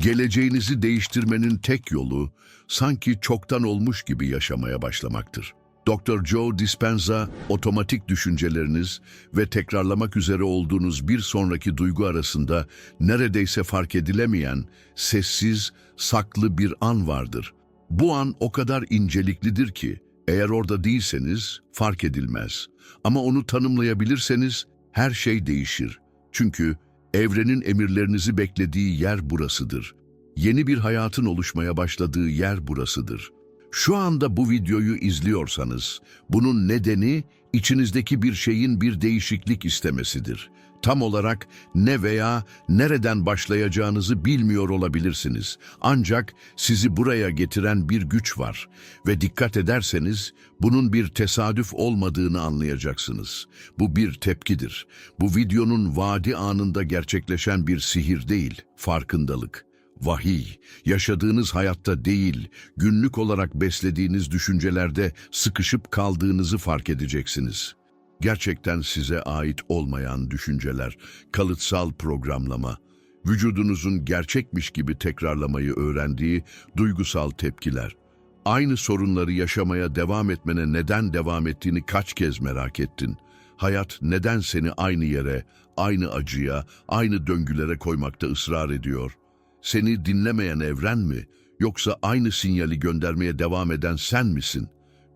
Geleceğinizi değiştirmenin tek yolu sanki çoktan olmuş gibi yaşamaya başlamaktır. Dr. Joe Dispenza, otomatik düşünceleriniz ve tekrarlamak üzere olduğunuz bir sonraki duygu arasında neredeyse fark edilemeyen, sessiz, saklı bir an vardır. Bu an o kadar inceliklidir ki, eğer orada değilseniz fark edilmez. Ama onu tanımlayabilirseniz her şey değişir. Çünkü evrenin emirlerinizi beklediği yer burasıdır. Yeni bir hayatın oluşmaya başladığı yer burasıdır. Şu anda bu videoyu izliyorsanız, bunun nedeni içinizdeki bir şeyin bir değişiklik istemesidir. Tam olarak ne veya nereden başlayacağınızı bilmiyor olabilirsiniz. Ancak sizi buraya getiren bir güç var ve dikkat ederseniz bunun bir tesadüf olmadığını anlayacaksınız. Bu bir tepkidir. Bu videonun vadi anında gerçekleşen bir sihir değil, farkındalık. Vahiy, yaşadığınız hayatta değil, günlük olarak beslediğiniz düşüncelerde sıkışıp kaldığınızı fark edeceksiniz. Gerçekten size ait olmayan düşünceler, kalıtsal programlama, vücudunuzun gerçekmiş gibi tekrarlamayı öğrendiği duygusal tepkiler. Aynı sorunları yaşamaya devam etmene neden devam ettiğini kaç kez merak ettin? Hayat neden seni aynı yere, aynı acıya, aynı döngülere koymakta ısrar ediyor? Seni dinlemeyen evren mi, yoksa aynı sinyali göndermeye devam eden sen misin?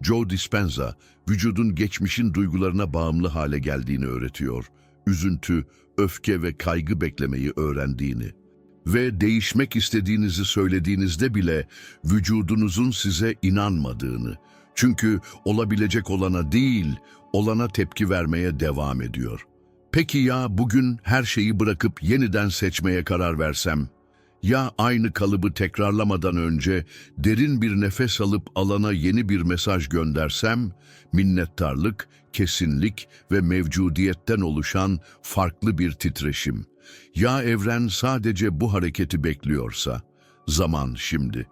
Joe Dispenza, vücudun geçmişin duygularına bağımlı hale geldiğini öğretiyor. Üzüntü, öfke ve kaygı beklemeyi öğrendiğini. Ve değişmek istediğinizi söylediğinizde bile vücudunuzun size inanmadığını. Çünkü olabilecek olana değil, olana tepki vermeye devam ediyor. Peki ya bugün her şeyi bırakıp yeniden seçmeye karar versem? Ya aynı kalıbı tekrarlamadan önce derin bir nefes alıp alana yeni bir mesaj göndersem, minnettarlık, kesinlik ve mevcudiyetten oluşan farklı bir titreşim. Ya evren sadece bu hareketi bekliyorsa, zaman şimdi.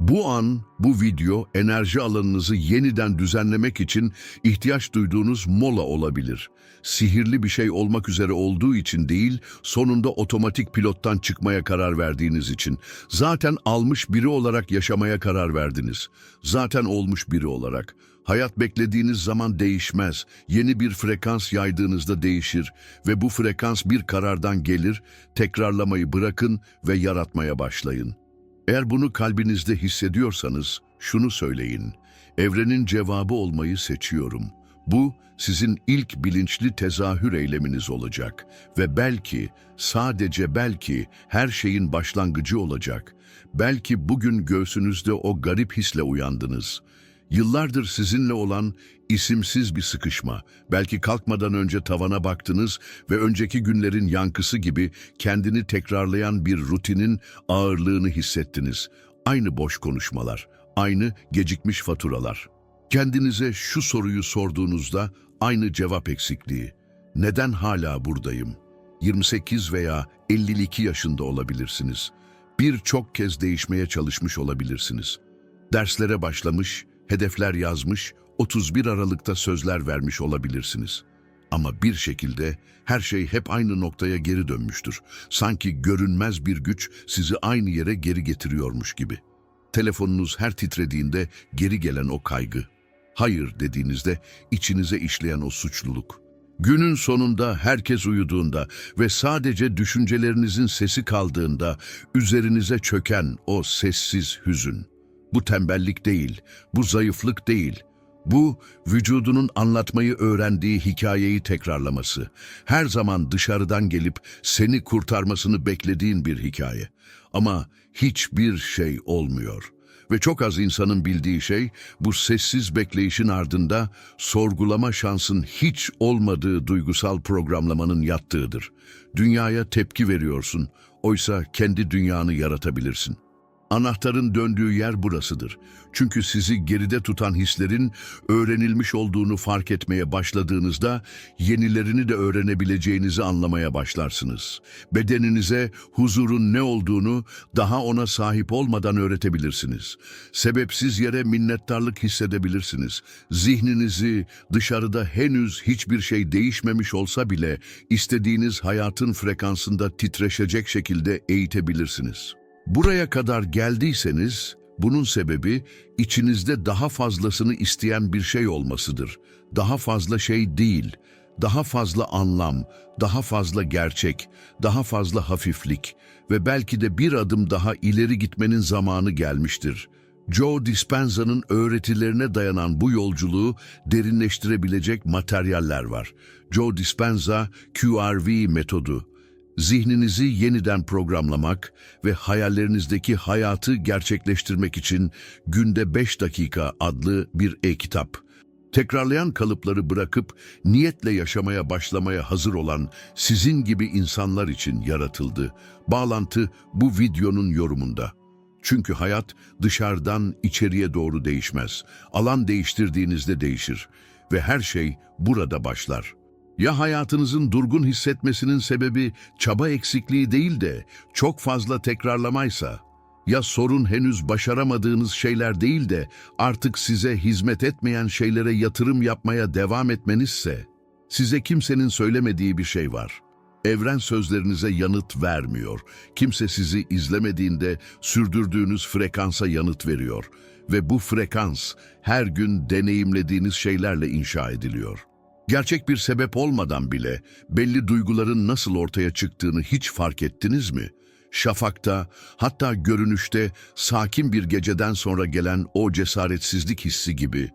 Bu an, bu video enerji alanınızı yeniden düzenlemek için ihtiyaç duyduğunuz mola olabilir. Sihirli bir şey olmak üzere olduğu için değil, sonunda otomatik pilottan çıkmaya karar verdiğiniz için. Zaten almış biri olarak yaşamaya karar verdiniz. Zaten olmuş biri olarak. Hayat beklediğiniz zaman değişmez. Yeni bir frekans yaydığınızda değişir ve bu frekans bir karardan gelir, tekrarlamayı bırakın ve yaratmaya başlayın. Eğer bunu kalbinizde hissediyorsanız şunu söyleyin. Evrenin cevabı olmayı seçiyorum. Bu sizin ilk bilinçli tezahür eyleminiz olacak ve belki, sadece belki her şeyin başlangıcı olacak. Belki bugün göğsünüzde o garip hisle uyandınız. Yıllardır sizinle olan isimsiz bir sıkışma. Belki kalkmadan önce tavana baktınız ve önceki günlerin yankısı gibi kendini tekrarlayan bir rutinin ağırlığını hissettiniz. Aynı boş konuşmalar, aynı gecikmiş faturalar. Kendinize şu soruyu sorduğunuzda aynı cevap eksikliği. Neden hala buradayım? 28 veya 52 yaşında olabilirsiniz. Birçok kez değişmeye çalışmış olabilirsiniz. Derslere başlamış, hedefler yazmış, 31 Aralık'ta sözler vermiş olabilirsiniz. Ama bir şekilde her şey hep aynı noktaya geri dönmüştür. Sanki görünmez bir güç sizi aynı yere geri getiriyormuş gibi. Telefonunuz her titrediğinde geri gelen o kaygı. Hayır dediğinizde içinize işleyen o suçluluk. Günün sonunda herkes uyuduğunda ve sadece düşüncelerinizin sesi kaldığında üzerinize çöken o sessiz hüzün. Bu tembellik değil, bu zayıflık değil. Bu, vücudunun anlatmayı öğrendiği hikayeyi tekrarlaması. Her zaman dışarıdan gelip seni kurtarmasını beklediğin bir hikaye. Ama hiçbir şey olmuyor. Ve çok az insanın bildiği şey, bu sessiz bekleyişin ardında sorgulama şansın hiç olmadığı duygusal programlamanın yattığıdır. Dünyaya tepki veriyorsun, oysa kendi dünyanı yaratabilirsin. Anahtarın döndüğü yer burasıdır. Çünkü sizi geride tutan hislerin öğrenilmiş olduğunu fark etmeye başladığınızda yenilerini de öğrenebileceğinizi anlamaya başlarsınız. Bedeninize huzurun ne olduğunu daha ona sahip olmadan öğretebilirsiniz. Sebepsiz yere minnettarlık hissedebilirsiniz. Zihninizi dışarıda henüz hiçbir şey değişmemiş olsa bile istediğiniz hayatın frekansında titreşecek şekilde eğitebilirsiniz. Buraya kadar geldiyseniz bunun sebebi içinizde daha fazlasını isteyen bir şey olmasıdır. Daha fazla şey değil, daha fazla anlam, daha fazla gerçek, daha fazla hafiflik ve belki de bir adım daha ileri gitmenin zamanı gelmiştir. Joe Dispenza'nın öğretilerine dayanan bu yolculuğu derinleştirebilecek materyaller var. Joe Dispenza QRV metodu, zihninizi yeniden programlamak ve hayallerinizdeki hayatı gerçekleştirmek için Günde 5 Dakika adlı bir e-kitap. Tekrarlayan kalıpları bırakıp niyetle yaşamaya başlamaya hazır olan sizin gibi insanlar için yaratıldı. Bağlantı bu videonun yorumunda. Çünkü hayat dışarıdan içeriye doğru değişmez. Alan değiştirdiğinizde değişir ve her şey burada başlar. Ya hayatınızın durgun hissetmesinin sebebi çaba eksikliği değil de çok fazla tekrarlamaysa? Ya sorun henüz başaramadığınız şeyler değil de artık size hizmet etmeyen şeylere yatırım yapmaya devam etmenizse? Size kimsenin söylemediği bir şey var. Evren sözlerinize yanıt vermiyor. Kimse sizi izlemediğinde sürdürdüğünüz frekansa yanıt veriyor. Ve bu frekans her gün deneyimlediğiniz şeylerle inşa ediliyor. Gerçek bir sebep olmadan bile belli duyguların nasıl ortaya çıktığını hiç fark ettiniz mi? Şafakta, hatta görünüşte sakin bir geceden sonra gelen o cesaretsizlik hissi gibi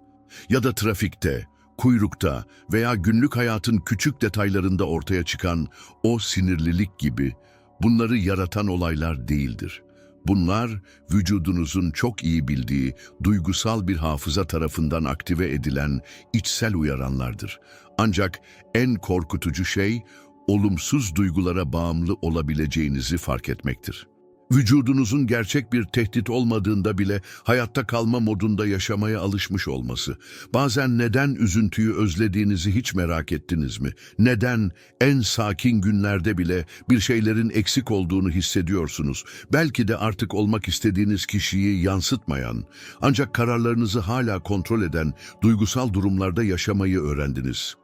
ya da trafikte, kuyrukta veya günlük hayatın küçük detaylarında ortaya çıkan o sinirlilik gibi bunları yaratan olaylar değildir. Bunlar vücudunuzun çok iyi bildiği duygusal bir hafıza tarafından aktive edilen içsel uyaranlardır. Ancak en korkutucu şey olumsuz duygulara bağımlı olabileceğinizi fark etmektir. Vücudunuzun gerçek bir tehdit olmadığında bile hayatta kalma modunda yaşamaya alışmış olması. Bazen neden üzüntüyü özlediğinizi hiç merak ettiniz mi? Neden en sakin günlerde bile bir şeylerin eksik olduğunu hissediyorsunuz? Belki de artık olmak istediğiniz kişiyi yansıtmayan, ancak kararlarınızı hala kontrol eden duygusal durumlarda yaşamayı öğrendiniz.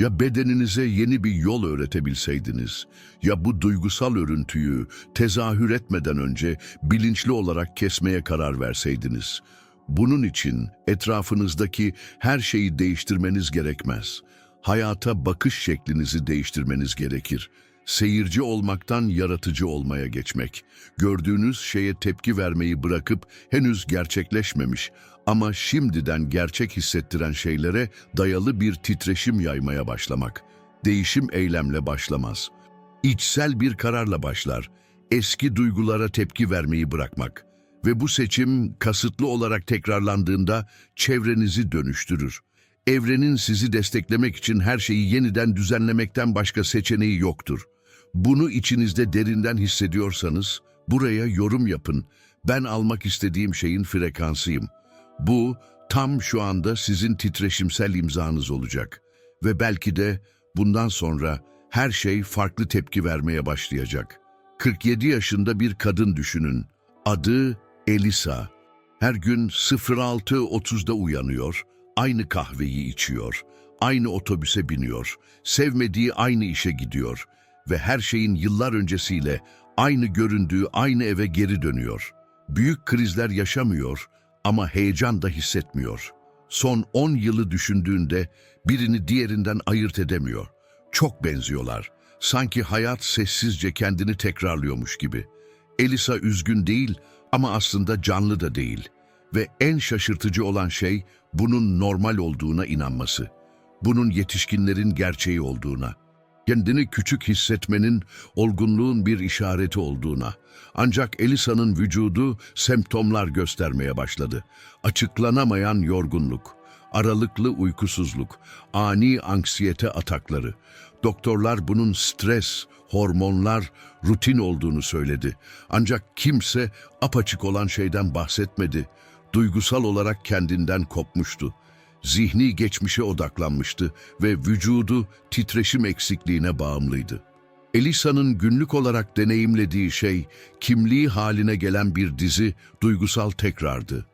Ya bedeninize yeni bir yol öğretebilseydiniz, ya bu duygusal örüntüyü tezahür etmeden önce bilinçli olarak kesmeye karar verseydiniz. Bunun için etrafınızdaki her şeyi değiştirmeniz gerekmez. Hayata bakış şeklinizi değiştirmeniz gerekir. Seyirci olmaktan yaratıcı olmaya geçmek. Gördüğünüz şeye tepki vermeyi bırakıp henüz gerçekleşmemiş ama şimdiden gerçek hissettiren şeylere dayalı bir titreşim yaymaya başlamak. Değişim eylemle başlamaz. İçsel bir kararla başlar. Eski duygulara tepki vermeyi bırakmak. Ve bu seçim kasıtlı olarak tekrarlandığında çevrenizi dönüştürür. Evrenin sizi desteklemek için her şeyi yeniden düzenlemekten başka seçeneği yoktur. Bunu içinizde derinden hissediyorsanız buraya yorum yapın. Ben almak istediğim şeyin frekansıyım. Bu tam şu anda sizin titreşimsel imzanız olacak. Ve belki de bundan sonra her şey farklı tepki vermeye başlayacak. 47 yaşında bir kadın düşünün. Adı Elisa. Her gün 06.30'da uyanıyor, aynı kahveyi içiyor, aynı otobüse biniyor, sevmediği aynı işe gidiyor ve her şeyin yıllar öncesiyle aynı göründüğü aynı eve geri dönüyor. Büyük krizler yaşamıyor ama heyecan da hissetmiyor. Son 10 yılı düşündüğünde birini diğerinden ayırt edemiyor. Çok benziyorlar. Sanki hayat sessizce kendini tekrarlıyormuş gibi. Elisa üzgün değil ama aslında canlı da değil. Ve en şaşırtıcı olan şey bunun normal olduğuna inanması. Bunun yetişkinlerin gerçeği olduğuna. Kendini küçük hissetmenin olgunluğun bir işareti olduğuna. Ancak Elisa'nın vücudu semptomlar göstermeye başladı. Açıklanamayan yorgunluk, aralıklı uykusuzluk, ani anksiyete atakları. Doktorlar bunun stres, hormonlar, rutin olduğunu söyledi. Ancak kimse apaçık olan şeyden bahsetmedi. Duygusal olarak kendinden kopmuştu. Zihni geçmişe odaklanmıştı ve vücudu titreşim eksikliğine bağımlıydı. Elisa'nın günlük olarak deneyimlediği şey, kimliği haline gelen bir dizi duygusal tekrardı.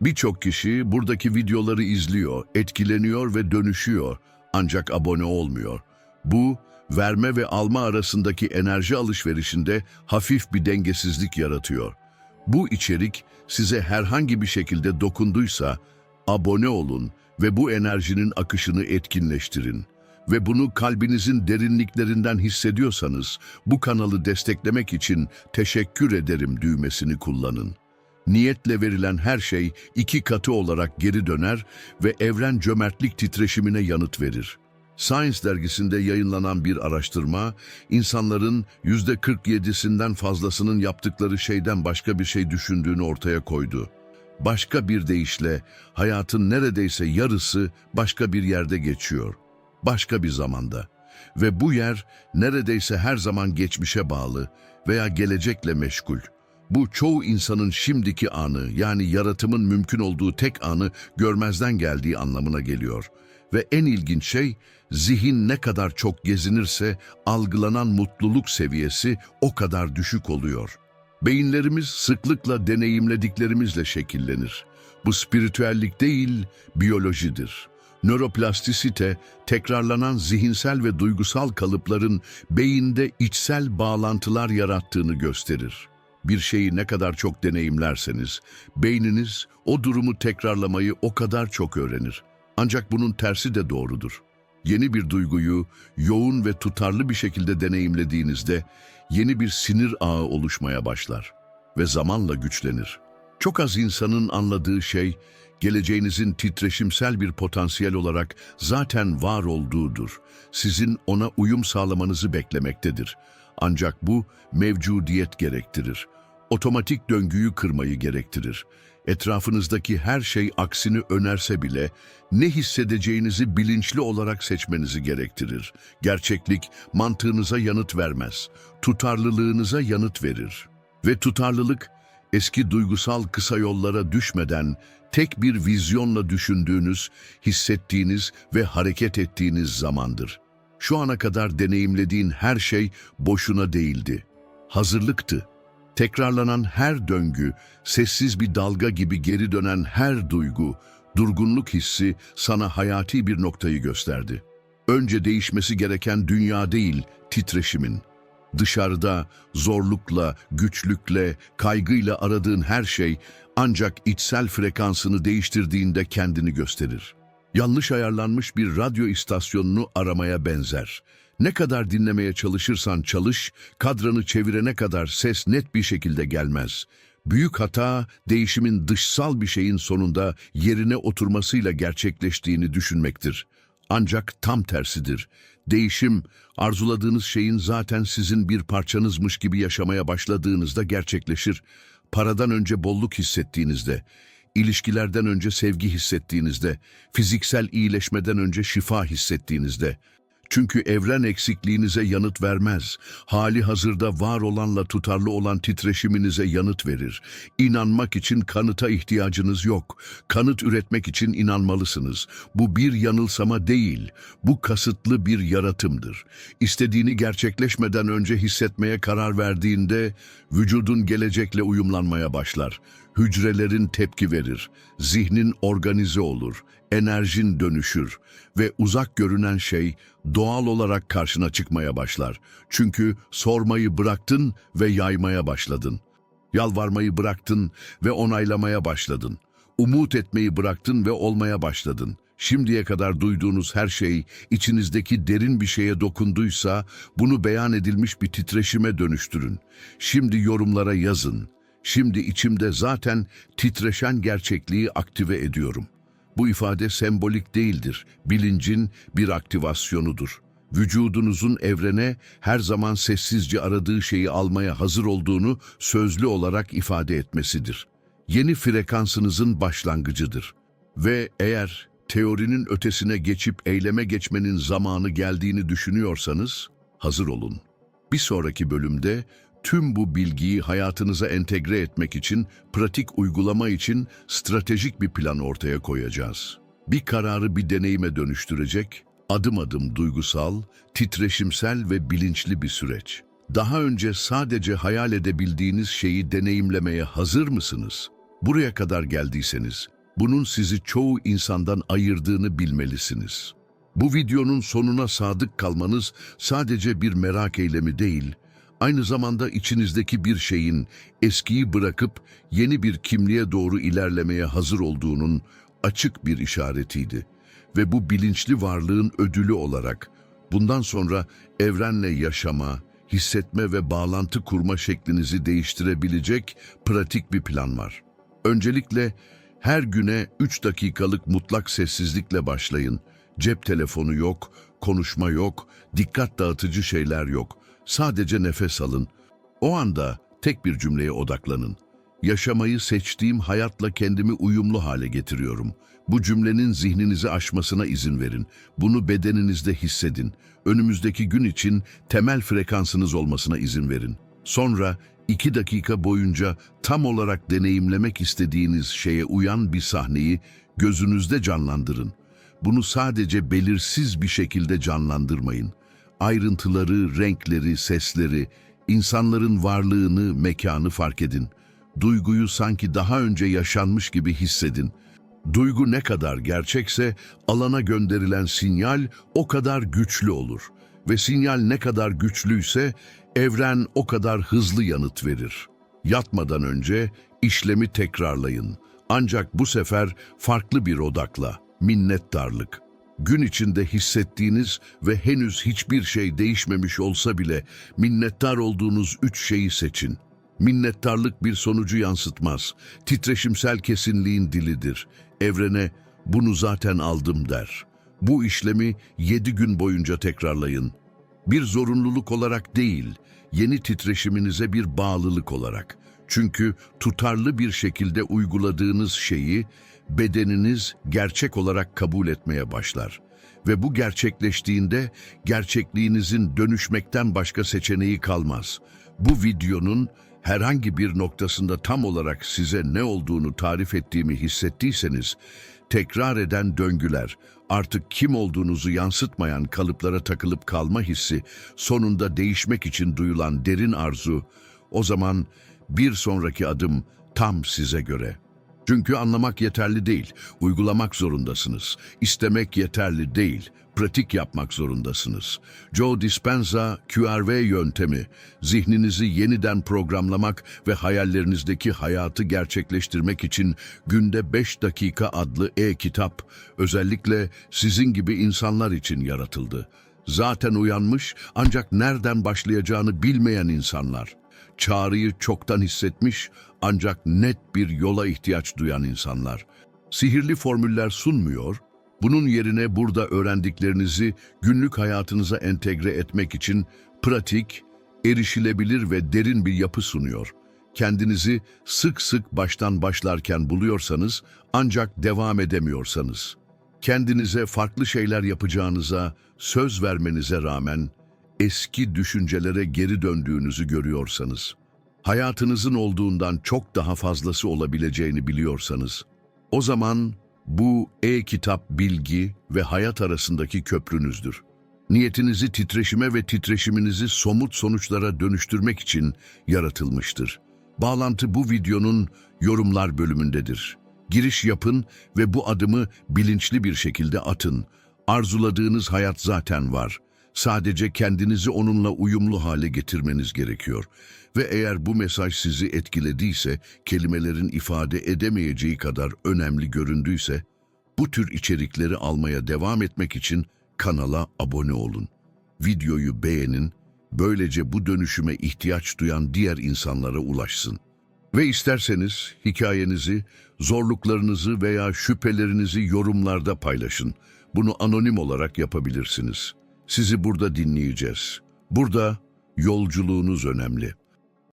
Birçok kişi buradaki videoları izliyor, etkileniyor ve dönüşüyor ancak abone olmuyor. Bu, verme ve alma arasındaki enerji alışverişinde hafif bir dengesizlik yaratıyor. Bu içerik size herhangi bir şekilde dokunduysa abone olun ve bu enerjinin akışını etkinleştirin. Ve bunu kalbinizin derinliklerinden hissediyorsanız bu kanalı desteklemek için teşekkür ederim düğmesini kullanın. Niyetle verilen her şey iki katı olarak geri döner ve evren cömertlik titreşimine yanıt verir. Science dergisinde yayınlanan bir araştırma, insanların %47'sinden fazlasının yaptıkları şeyden başka bir şey düşündüğünü ortaya koydu. Başka bir deyişle hayatın neredeyse yarısı başka bir yerde geçiyor. Başka bir zamanda. Ve bu yer neredeyse her zaman geçmişe bağlı veya gelecekle meşgul. Bu çoğu insanın şimdiki anı yani yaratımın mümkün olduğu tek anı görmezden geldiği anlamına geliyor. Ve en ilginç şey zihin ne kadar çok gezinirse algılanan mutluluk seviyesi o kadar düşük oluyor. Beyinlerimiz sıklıkla deneyimlediklerimizle şekillenir. Bu spiritüellik değil, biyolojidir. Nöroplastisite, tekrarlanan zihinsel ve duygusal kalıpların beyinde içsel bağlantılar yarattığını gösterir. Bir şeyi ne kadar çok deneyimlerseniz, beyniniz o durumu tekrarlamayı o kadar çok öğrenir. Ancak bunun tersi de doğrudur. Yeni bir duyguyu yoğun ve tutarlı bir şekilde deneyimlediğinizde yeni bir sinir ağı oluşmaya başlar ve zamanla güçlenir. Çok az insanın anladığı şey, geleceğinizin titreşimsel bir potansiyel olarak zaten var olduğudur. Sizin ona uyum sağlamanızı beklemektedir. Ancak bu mevcudiyet gerektirir. Otomatik döngüyü kırmayı gerektirir. Etrafınızdaki her şey aksini önerse bile ne hissedeceğinizi bilinçli olarak seçmenizi gerektirir. Gerçeklik mantığınıza yanıt vermez, tutarlılığınıza yanıt verir. Ve tutarlılık eski duygusal kısa yollara düşmeden tek bir vizyonla düşündüğünüz, hissettiğiniz ve hareket ettiğiniz zamandır. Şu ana kadar deneyimlediğin her şey boşuna değildi. Hazırlıktı. Tekrarlanan her döngü, sessiz bir dalga gibi geri dönen her duygu, durgunluk hissi sana hayati bir noktayı gösterdi. Önce değişmesi gereken dünya değil, titreşimin. Dışarıda zorlukla, güçlükle, kaygıyla aradığın her şey ancak içsel frekansını değiştirdiğinde kendini gösterir. Yanlış ayarlanmış bir radyo istasyonunu aramaya benzer. Ne kadar dinlemeye çalışırsan çalış, kadranı çevirene kadar ses net bir şekilde gelmez. Büyük hata, değişimin dışsal bir şeyin sonunda yerine oturmasıyla gerçekleştiğini düşünmektir. Ancak tam tersidir. Değişim, arzuladığınız şeyin zaten sizin bir parçanızmış gibi yaşamaya başladığınızda gerçekleşir. Paradan önce bolluk hissettiğinizde, ilişkilerden önce sevgi hissettiğinizde, fiziksel iyileşmeden önce şifa hissettiğinizde. Çünkü evren eksikliğinize yanıt vermez. Hali hazırda var olanla tutarlı olan titreşiminize yanıt verir. İnanmak için kanıta ihtiyacınız yok. Kanıt üretmek için inanmalısınız. Bu bir yanılsama değil. Bu kasıtlı bir yaratımdır. İstediğini gerçekleşmeden önce hissetmeye karar verdiğinde vücudun gelecekle uyumlanmaya başlar. Hücrelerin tepki verir. Zihnin organize olur. Enerjin dönüşür ve uzak görünen şey doğal olarak karşına çıkmaya başlar. Çünkü sormayı bıraktın ve yaymaya başladın. Yalvarmayı bıraktın ve onaylamaya başladın. Umut etmeyi bıraktın ve olmaya başladın. Şimdiye kadar duyduğunuz her şey içinizdeki derin bir şeye dokunduysa bunu beyan edilmiş bir titreşime dönüştürün. Şimdi yorumlara yazın. Şimdi içimde zaten titreşen gerçekliği aktive ediyorum. Bu ifade sembolik değildir, bilincin bir aktivasyonudur. Vücudunuzun evrene her zaman sessizce aradığı şeyi almaya hazır olduğunu sözlü olarak ifade etmesidir. Yeni frekansınızın başlangıcıdır. Ve eğer teorinin ötesine geçip eyleme geçmenin zamanı geldiğini düşünüyorsanız, hazır olun. Bir sonraki bölümde tüm bu bilgiyi hayatınıza entegre etmek için, pratik uygulama için stratejik bir plan ortaya koyacağız. Bir kararı bir deneyime dönüştürecek, adım adım duygusal, titreşimsel ve bilinçli bir süreç. Daha önce sadece hayal edebildiğiniz şeyi deneyimlemeye hazır mısınız? Buraya kadar geldiyseniz, bunun sizi çoğu insandan ayırdığını bilmelisiniz. Bu videonun sonuna sadık kalmanız sadece bir merak eylemi değil, aynı zamanda içinizdeki bir şeyin eskiyi bırakıp yeni bir kimliğe doğru ilerlemeye hazır olduğunun açık bir işaretiydi. Ve bu bilinçli varlığın ödülü olarak bundan sonra evrenle yaşama, hissetme ve bağlantı kurma şeklinizi değiştirebilecek pratik bir plan var. Öncelikle her güne 3 dakikalık mutlak sessizlikle başlayın. Cep telefonu yok, konuşma yok, dikkat dağıtıcı şeyler yok. Sadece nefes alın. O anda tek bir cümleye odaklanın. Yaşamayı seçtiğim hayatla kendimi uyumlu hale getiriyorum. Bu cümlenin zihninizi aşmasına izin verin. Bunu bedeninizde hissedin. Önümüzdeki gün için temel frekansınız olmasına izin verin. Sonra iki dakika boyunca tam olarak deneyimlemek istediğiniz şeye uyan bir sahneyi gözünüzde canlandırın. Bunu sadece belirsiz bir şekilde canlandırmayın. Ayrıntıları, renkleri, sesleri, insanların varlığını, mekanı fark edin. Duyguyu sanki daha önce yaşanmış gibi hissedin. Duygu ne kadar gerçekse alana gönderilen sinyal o kadar güçlü olur. Ve sinyal ne kadar güçlüyse evren o kadar hızlı yanıt verir. Yatmadan önce işlemi tekrarlayın. Ancak bu sefer farklı bir odakla, minnettarlık. Gün içinde hissettiğiniz ve henüz hiçbir şey değişmemiş olsa bile minnettar olduğunuz üç şeyi seçin. Minnettarlık bir sonucu yansıtmaz. Titreşimsel kesinliğin dilidir. Evrene bunu zaten aldım der. Bu işlemi yedi gün boyunca tekrarlayın. Bir zorunluluk olarak değil, yeni titreşiminize bir bağlılık olarak. Çünkü tutarlı bir şekilde uyguladığınız şeyi bedeniniz gerçek olarak kabul etmeye başlar. Ve bu gerçekleştiğinde gerçekliğinizin dönüşmekten başka seçeneği kalmaz. Bu videonun herhangi bir noktasında tam olarak size ne olduğunu tarif ettiğimi hissettiyseniz, tekrar eden döngüler, artık kim olduğunuzu yansıtmayan kalıplara takılıp kalma hissi, sonunda değişmek için duyulan derin arzu, o zaman bir sonraki adım tam size göre. Çünkü anlamak yeterli değil, uygulamak zorundasınız. İstemek yeterli değil, pratik yapmak zorundasınız. Joe Dispenza QRV yöntemi, zihninizi yeniden programlamak ve hayallerinizdeki hayatı gerçekleştirmek için günde 5 dakika adlı e-kitap, özellikle sizin gibi insanlar için yaratıldı. Zaten uyanmış ancak nereden başlayacağını bilmeyen insanlar çağrıyı çoktan hissetmiş ancak net bir yola ihtiyaç duyan insanlar. Sihirli formüller sunmuyor, bunun yerine burada öğrendiklerinizi günlük hayatınıza entegre etmek için pratik, erişilebilir ve derin bir yapı sunuyor. Kendinizi sık sık baştan başlarken buluyorsanız ancak devam edemiyorsanız, kendinize farklı şeyler yapacağınıza söz vermenize rağmen eski düşüncelere geri döndüğünüzü görüyorsanız, hayatınızın olduğundan çok daha fazlası olabileceğini biliyorsanız, o zaman bu e-kitap bilgi ve hayat arasındaki köprünüzdür. Niyetinizi titreşime ve titreşiminizi somut sonuçlara dönüştürmek için yaratılmıştır. Bağlantı bu videonun yorumlar bölümündedir. Giriş yapın ve bu adımı bilinçli bir şekilde atın. Arzuladığınız hayat zaten var. Sadece kendinizi onunla uyumlu hale getirmeniz gerekiyor. Ve eğer bu mesaj sizi etkilediyse, kelimelerin ifade edemeyeceği kadar önemli göründüyse, bu tür içerikleri almaya devam etmek için kanala abone olun. Videoyu beğenin, böylece bu dönüşüme ihtiyaç duyan diğer insanlara ulaşsın. Ve isterseniz hikayenizi, zorluklarınızı veya şüphelerinizi yorumlarda paylaşın. Bunu anonim olarak yapabilirsiniz. Sizi burada dinleyeceğiz. Burada yolculuğunuz önemli.